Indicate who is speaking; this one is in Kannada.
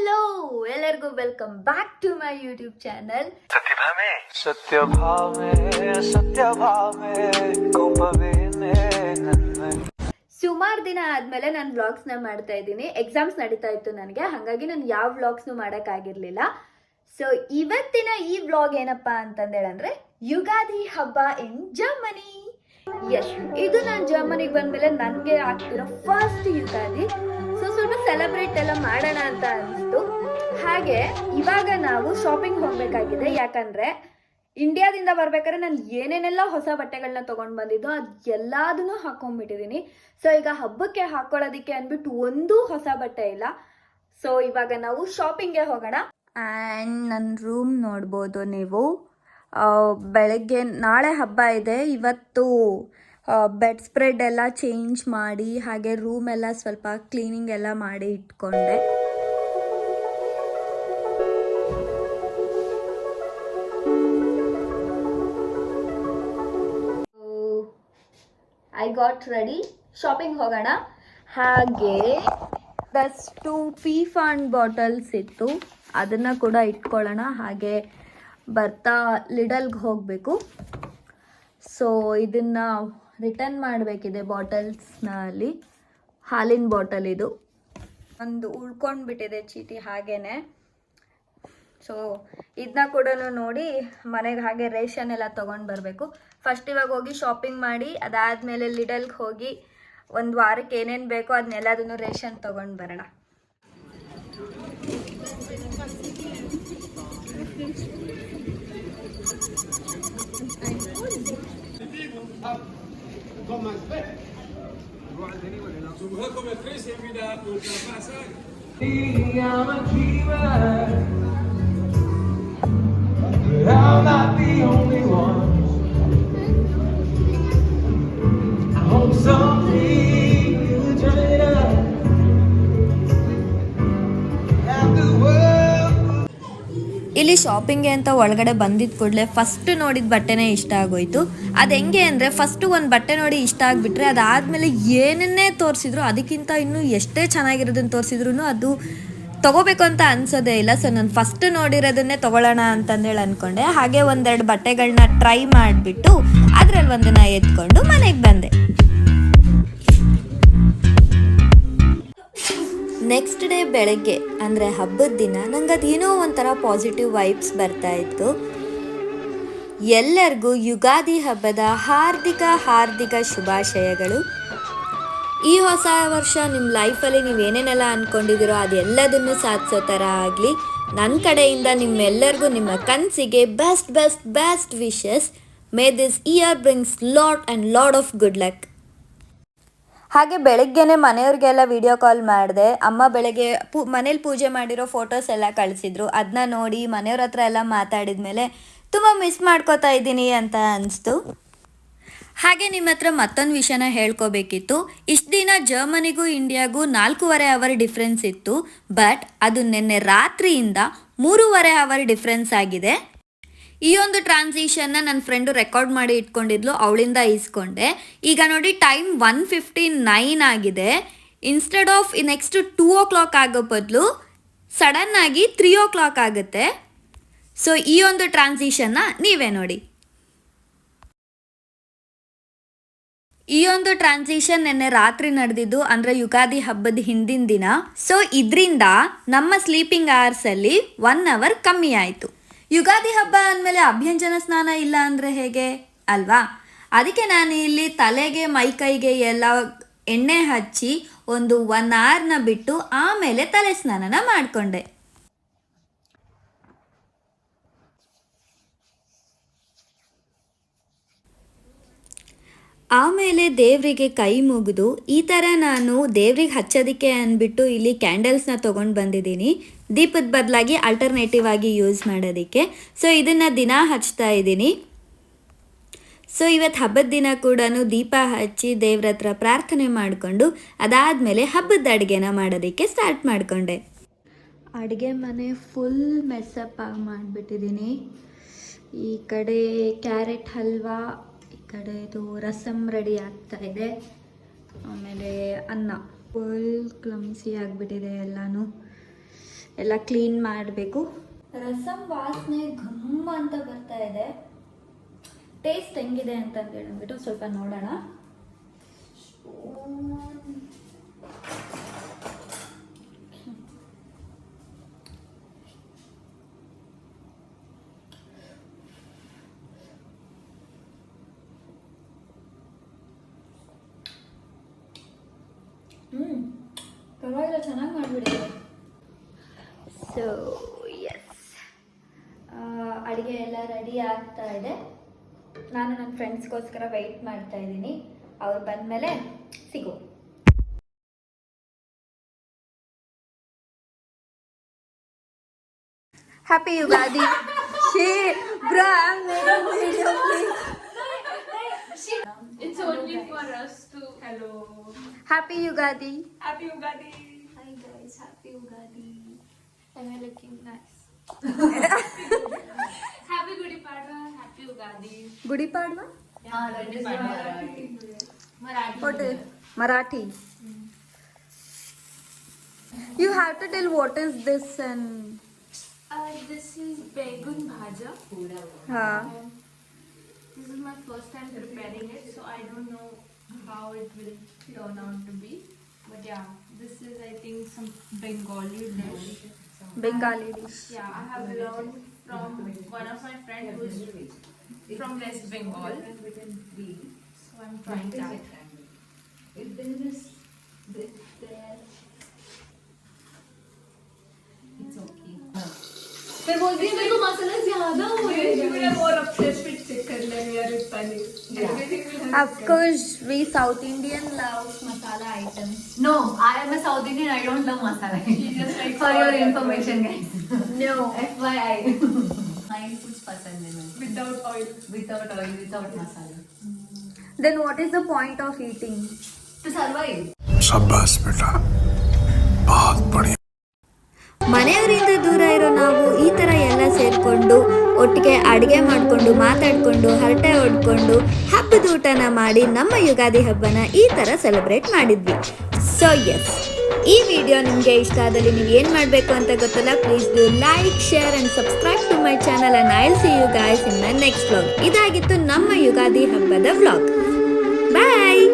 Speaker 1: ಹಲೋ ಎಲ್ಲರಿಗೂ welcome back to my YouTube channel ಸುಮಾರು ದಿನ ಆದ್ಮೇಲೆ ನಾನು ವ್ಲಾಗ್ಸ್ನ ಮಾಡ್ತಾ ಇದ್ದೀನಿ. ಎಕ್ಸಾಮ್ಸ್ ನಡೀತಾ ಇತ್ತು ನನಗೆ ಹಾಗಾಗಿ ನಾನು ಯಾವ ವ್ಲಾಗ್ಸ್ನು ಮಾಡೋಕ್ಕಾಗಿರ್ಲಿಲ್ಲ. ಸೊ ಇವತ್ತಿನ ಈ ವ್ಲಾಗ್ ಏನಪ್ಪಾ ಅಂತಂದೇಳಂದ್ರೆ ಯುಗಾದಿ ಹಬ್ಬ ಇನ್ ಜರ್ಮನಿ ಯಶ್ ಇದು ನಾನು ಜರ್ಮನಿಗೆ ಬಂದ್ಮೇಲೆ ನನಗೆ ಆಗ್ತಿರೋ ಫಸ್ಟ್ ಯುಗಾದಿ. ಸೊ ಸ್ವಲ್ಪ ಸೆಲೆಬ್ರೇಟ್ ಎಲ್ಲ ಮಾಡೋಣ ಅಂತ ಅನಿಸ್ತು. ಹಾಗೆ, ಇವಾಗ ನಾವು ಶಾಪಿಂಗ್ ಹೋಗ್ಬೇಕಾಗಿದೆ. ಯಾಕಂದ್ರೆ ಇಂಡಿಯಾದಿಂದ ಬರ್ಬೇಕಾದ್ರೆ ನಾನು ಏನೇನೆಲ್ಲ ಹೊಸ ಬಟ್ಟೆಗಳನ್ನ ತೊಗೊಂಡು ಬಂದಿದ್ದು ಅದು ಎಲ್ಲದನ್ನೂ ಹಾಕೊಂಡ್ಬಿಟ್ಟಿದ್ದೀನಿ ಸೊ ಈಗ ಹಬ್ಬಕ್ಕೆ ಹಾಕೊಳ್ಳೋದಕ್ಕೆ ಅಂದ್ಬಿಟ್ಟು ಒಂದೂ ಹೊಸ ಬಟ್ಟೆ ಇಲ್ಲ. ಸೊ ಇವಾಗ ನಾವು ಶಾಪಿಂಗ್ಗೆ ಹೋಗೋಣ. ಆ್ಯಂಡ್ ನನ್ನ ರೂಮ್ ನೋಡ್ಬೋದು ನೀವು. ಬೆಳಗ್ಗೆ ನಾಳೆ ಹಬ್ಬ ಇದೆ. ಇವತ್ತು ಬೆಡ್ ಸ್ಪ್ರೆಡ್ ಎಲ್ಲ ಚೇಂಜ್ ಮಾಡಿ, ಹಾಗೆ ರೂಮ್ ಎಲ್ಲ ಸ್ವಲ್ಪ ಕ್ಲೀನಿಂಗ್ ಎಲ್ಲ ಮಾಡಿ ಇಟ್ಕೊಂಡೆ. ಐ ಗಾಟ್ ರೆಡಿ ಶಾಪಿಂಗ್ ಹೋಗೋಣ. ಹಾಗೆ ದಷ್ಟು ಪೀ ಫಾಂಡ್ ಬಾಟಲ್ಸ್ ಇತ್ತು. ಅದನ್ನು ಕೂಡ ಇಟ್ಕೊಳ್ಳೋಣ. ಹಾಗೆ ಬರ್ತಾ ಲಿಡಲ್ಗೆ ಹೋಗಬೇಕು. ಸೊ ಇದನ್ನು ರಿಟರ್ನ್ ಮಾಡಬೇಕಿದೆ ಬಾಟಲ್ಸ್ನಲ್ಲಿ. ಹಾಲಿನ ಬಾಟಲ್ ಇದು. ಒಂದು ಉಳ್ಕೊಂಡ್ಬಿಟ್ಟಿದೆ ಚೀಟಿ ಹಾಗೇನೆ. ಸೊ ಇದನ್ನ ಕೂಡ ನೋಡಿ ಮನೆಗೆ ಹಾಗೆ ರೇಷನ್ ಎಲ್ಲ ತೊಗೊಂಡು ಬರಬೇಕು. ಫಸ್ಟ್ ಇವಾಗ ಹೋಗಿ ಶಾಪಿಂಗ್ ಮಾಡಿ, ಅದಾದಮೇಲೆ ಲಿಡಲ್ಗೆ ಹೋಗಿ ಒಂದು ವಾರಕ್ಕೆ ಏನೇನು ಬೇಕೋ ಅದನ್ನೆಲ್ಲದನ್ನು ರೇಷನ್ ತೊಗೊಂಡು ಬರೋಣ.
Speaker 2: I am 3 every day.
Speaker 1: ಇಲ್ಲಿ ಶಾಪಿಂಗ್ಗೆ ಅಂತ ಒಳಗಡೆ ಬಂದಿದ್ದ ಕೂಡಲೇ ಫಸ್ಟ್ ನೋಡಿದ ಬಟ್ಟೆನೇ ಇಷ್ಟ ಆಗೋಯ್ತು. ಅದು ಹೆಂಗೆ ಅಂದರೆ ಫಸ್ಟು ಒಂದು ಬಟ್ಟೆ ನೋಡಿ ಇಷ್ಟ ಆಗಿಬಿಟ್ರೆ ಅದಾದಮೇಲೆ ಏನನ್ನೇ ತೋರಿಸಿದ್ರು ಅದಕ್ಕಿಂತ ಇನ್ನೂ ಎಷ್ಟೇ ಚೆನ್ನಾಗಿರೋದನ್ನು ತೋರಿಸಿದ್ರು ಅದು ತಗೋಬೇಕು ಅಂತ ಅನ್ಸೋದೇ ಇಲ್ಲ. ಸೊ ನಾನು ಫಸ್ಟ್ ನೋಡಿರೋದನ್ನೇ ತಗೊಳ್ಳೋಣ ಅಂತಂದೇಳಿ ಅಂದ್ಕೊಂಡೆ ಹಾಗೆ ಒಂದೆರಡು ಬಟ್ಟೆಗಳನ್ನ ಟ್ರೈ ಮಾಡಿಬಿಟ್ಟು ಅದರಲ್ಲಿ ಒಂದನ್ನು ಎತ್ಕೊಂಡು ಮನೆಗೆ ಬಂದೆ. ನೆಕ್ಸ್ಟ್ ಡೇ ಬೆಳಗ್ಗೆ, ಅಂದರೆ ಹಬ್ಬದ ದಿನ ನಂಗೆ ಅದೇನೋ ಒಂಥರ ಪಾಸಿಟಿವ್ ವೈಬ್ಸ್ ಬರ್ತಾ ಇತ್ತು. ಎಲ್ಲರಿಗೂ ಯುಗಾದಿ ಹಬ್ಬದ ಹಾರ್ದಿಕ ಹಾರ್ದಿಕ ಶುಭಾಶಯಗಳು. ಈ ಹೊಸ ವರ್ಷ ನಿಮ್ಮ ಲೈಫಲ್ಲಿ ನೀವು ಏನೇನೆಲ್ಲ ಅಂದ್ಕೊಂಡಿದ್ದೀರೋ ಅದೆಲ್ಲದನ್ನು ಸಾಧಿಸೋ ಥರ ಆಗಲಿ. ನನ್ನ ಕಡೆಯಿಂದ ನಿಮ್ಮೆಲ್ಲರಿಗೂ ನಿಮ್ಮ ಕನಸಿಗೆ best best best wishes may this year brings lot and lot of good luck ಹಾಗೆ ಬೆಳಗ್ಗೆನೆ ಮನೆಯವ್ರಿಗೆಲ್ಲ ವಿಡಿಯೋ ಕಾಲ್ ಮಾಡಿದೆ. ಅಮ್ಮ ಬೆಳಗ್ಗೆ ಪೂ, ಮನೇಲಿ ಪೂಜೆ ಮಾಡಿರೋ ಫೋಟೋಸ್ ಎಲ್ಲ ಕಳಿಸಿದ್ರು. ಅದನ್ನ ನೋಡಿ ಮನೆಯವ್ರ ಹತ್ರ ಎಲ್ಲ ಮಾತಾಡಿದ್ಮೇಲೆ ತುಂಬ ಮಿಸ್ ಮಾಡ್ಕೋತಾ ಇದ್ದೀನಿ ಅಂತ ಅನಿಸ್ತು. ಹಾಗೆ ನಿಮ್ಮ ಹತ್ರ ಮತ್ತೊಂದು ವಿಷಯನ ಹೇಳ್ಕೋಬೇಕಿತ್ತು. ಇಷ್ಟು ದಿನ ಜರ್ಮನಿಗೂ ಇಂಡಿಯಾಗೂ ನಾಲ್ಕೂವರೆ ಅವರ್ ಡಿಫ್ರೆನ್ಸ್ ಇತ್ತು. ಬಟ್ ಅದು ನಿನ್ನೆ ರಾತ್ರಿಯಿಂದ ಮೂರುವರೆ ಅವರ್ ಡಿಫ್ರೆನ್ಸ್ ಆಗಿದೆ. ಈ ಒಂದು ಟ್ರಾನ್ಸಿಷನ್ನ ನನ್ನ ಫ್ರೆಂಡು ರೆಕಾರ್ಡ್ ಮಾಡಿ ಇಟ್ಕೊಂಡಿದ್ಲು, ಅವಳಿಂದ ಇಸ್ಕೊಂಡೆ ಈಗ ನೋಡಿ ಟೈಮ್ ಒನ್ ಫಿಫ್ಟಿ ನೈನ್ ಆಗಿದೆ. Instead of next two o'clock ಆಗೋ ಬದಲು ಸಡನ್ ಆಗಿ ತ್ರೀ ಓ ಕ್ಲಾಕ್ ಆಗುತ್ತೆ. ಸೊ ಈ ಒಂದು ಟ್ರಾನ್ಸಿಷನ್ನ ನೀವೇ ನೋಡಿ. ಈ ಒಂದು ಟ್ರಾನ್ಸಿಷನ್ ನಿನ್ನೆ ರಾತ್ರಿ ನಡೆದಿದ್ದು, ಅಂದ್ರೆ ಯುಗಾದಿ ಹಬ್ಬದ ಹಿಂದಿನ ದಿನ. ಸೊ ಇದರಿಂದ ನಮ್ಮ ಸ್ಲೀಪಿಂಗ್ ಅವರ್ಸ್ ಅಲ್ಲಿ ಒನ್ ಅವರ್ ಕಮ್ಮಿ ಆಯಿತು. ಯುಗಾದಿ ಹಬ್ಬ ಅಂದಮೇಲೆ ಅಭ್ಯಂಜನ ಸ್ನಾನ ಇಲ್ಲ ಅಂದರೆ ಹೇಗೆ? ಅಲ್ವಾ? ಅದಕ್ಕೆ ನಾನು ಇಲ್ಲಿ ತಲೆಗೆ ಮೈಕೈಗೆ ಎಲ್ಲ ಎಣ್ಣೆ ಹಚ್ಚಿ ಒಂದು ಒನ್ ಅವರ್ನ ಬಿಟ್ಟು ಆಮೇಲೆ ತಲೆ ಸ್ನಾನನ ಮಾಡಿಕೊಂಡೆ. ಆಮೇಲೆ ದೇವರಿಗೆ ಕೈ ಮುಗಿದು, ಈ ಥರ ನಾನು ದೇವ್ರಿಗೆ ಹಚ್ಚೋದಕ್ಕೆ ಅಂದ್ಬಿಟ್ಟು ಇಲ್ಲಿ ಕ್ಯಾಂಡಲ್ಸ್ನ ತೊಗೊಂಡು ಬಂದಿದ್ದೀನಿ. ದೀಪದ ಬದಲಾಗಿ ಆಲ್ಟರ್ನೇಟಿವ್ ಆಗಿ ಯೂಸ್ ಮಾಡೋದಕ್ಕೆ. ಸೊ ಇದನ್ನು ದಿನ ಹಚ್ತಾ ಇದ್ದೀನಿ. ಸೊ ಇವತ್ತು ಹಬ್ಬದ ದಿನ ಕೂಡ ದೀಪ ಹಚ್ಚಿ ದೇವ್ರ ಹತ್ರ ಪ್ರಾರ್ಥನೆ ಮಾಡಿಕೊಂಡು, ಅದಾದಮೇಲೆ ಹಬ್ಬದ ಅಡುಗೆನ ಮಾಡೋದಕ್ಕೆ ಸ್ಟಾರ್ಟ್ ಮಾಡಿಕೊಂಡೆ. ಅಡುಗೆ ಮನೆ ಫುಲ್ ಮೆಸ್ಸಪ್ಪಾಗಿ ಮಾಡಿಬಿಟ್ಟಿದ್ದೀನಿ ಈ ಕಡೆ ಕ್ಯಾರೆಟ್ ಹಲ್ವಾ ಕಡೆ ಇದು ರಸಮ್ ರೆಡಿ ಆಗ್ತಾ ಇದೆ. ಆಮೇಲೆ ಅನ್ನ ಫುಲ್ ಕ್ಲಮ್ಸಿ ಆಗಿಬಿಟ್ಟಿದೆ ಎಲ್ಲನೂ. ಎಲ್ಲ ಕ್ಲೀನ್ ಮಾಡಬೇಕು. ರಸಂ ವಾಸನೆ ಘಮ್ಮ ಅಂತ ಬರ್ತಾ ಇದೆ. ಟೇಸ್ಟ್ ಹೆಂಗಿದೆ ಅಂತ ಅಂದ್ಬಿಟ್ಟು ಸ್ವಲ್ಪ ನೋಡೋಣ. ಪರವಾಗಿಲ್ಲ ಚೆನ್ನಾಗಿ ಮಾಡಿಬಿಡಿದೆ ಸೊ ಎಸ್ ಅಡುಗೆ ಎಲ್ಲ ರೆಡಿ ಆಗ್ತಾ ಇದೆ. ನಾನು ನನ್ನ ಫ್ರೆಂಡ್ಸ್ಗೋಸ್ಕರ ವೆಯ್ಟ್ ಮಾಡ್ತಾ ಇದ್ದೀನಿ. ಅವ್ರು ಬಂದಮೇಲೆ ಸಿಗು. ಹ್ಯಾಪಿ ಯುಗಾದಿ ಶೇ bro
Speaker 3: It's Hello, only guys. for us to. Hello.
Speaker 1: Happy Ugadi.
Speaker 3: Happy Ugadi.
Speaker 1: Hi guys, happy Ugadi. Am I looking nice?
Speaker 3: happy Gudi Padwa. Happy Ugadi.
Speaker 1: Gudi Padwa
Speaker 3: Yeah, ah, that is Marathi. Marathi.
Speaker 1: What- Marathi. You have to tell what is this and
Speaker 3: Uh, this is Begun Bhaja.
Speaker 1: Huh.
Speaker 3: This is my first time preparing it, so I don't know how it will turn out to be. But yeah, this is I think some Bengali dish.
Speaker 1: Bengali dish.
Speaker 3: Yeah, I have learned from one of my friends who's from West Bengal. So I'm trying that.
Speaker 4: मैं बोलती हूँ मेरे को मसाला ज़्यादा हो रहा है have
Speaker 1: Of course, we South Indian love masala items.
Speaker 4: No, I am a South Indian. I don't love masala.
Speaker 3: just likes
Speaker 4: For your information, guys.
Speaker 1: No.
Speaker 4: FYI. Mine foods पसंद है मुझे.
Speaker 3: Without oil.
Speaker 4: Without oil, without masala.
Speaker 1: Then what is the point of eating?
Speaker 4: To survive.
Speaker 5: शाबाश बेटा बहुत बढ़िया
Speaker 1: ಮನೆಯವರಿಂದ ದೂರ ಇರೋ ನಾವು ಈ ಥರ ಎಲ್ಲ ಸೇರಿಕೊಂಡು ಒಟ್ಟಿಗೆ ಅಡುಗೆ ಮಾಡಿಕೊಂಡು, ಮಾತಾಡಿಕೊಂಡು, ಹರಟೆ ಹೊಡ್ಕೊಂಡು ಹಬ್ಬದ ಊಟನ ಮಾಡಿ ನಮ್ಮ ಯುಗಾದಿ ಹಬ್ಬನ ಈ ಥರ ಸೆಲೆಬ್ರೇಟ್ ಮಾಡಿದ್ವಿ. ಸೊ ಎಸ್ ಈ ವಿಡಿಯೋ ನಿಮಗೆ ಇಷ್ಟ ಆದಲ್ಲಿ ನೀವು ಏನು ಮಾಡಬೇಕು ಅಂತ ಗೊತ್ತಲ್ಲ please do like share and subscribe to my channel and I'll see you guys in my next vlog ಇದಾಗಿತ್ತು ನಮ್ಮ ಯುಗಾದಿ ಹಬ್ಬದ ವ್ಲಾಗ್ ಬಾಯ್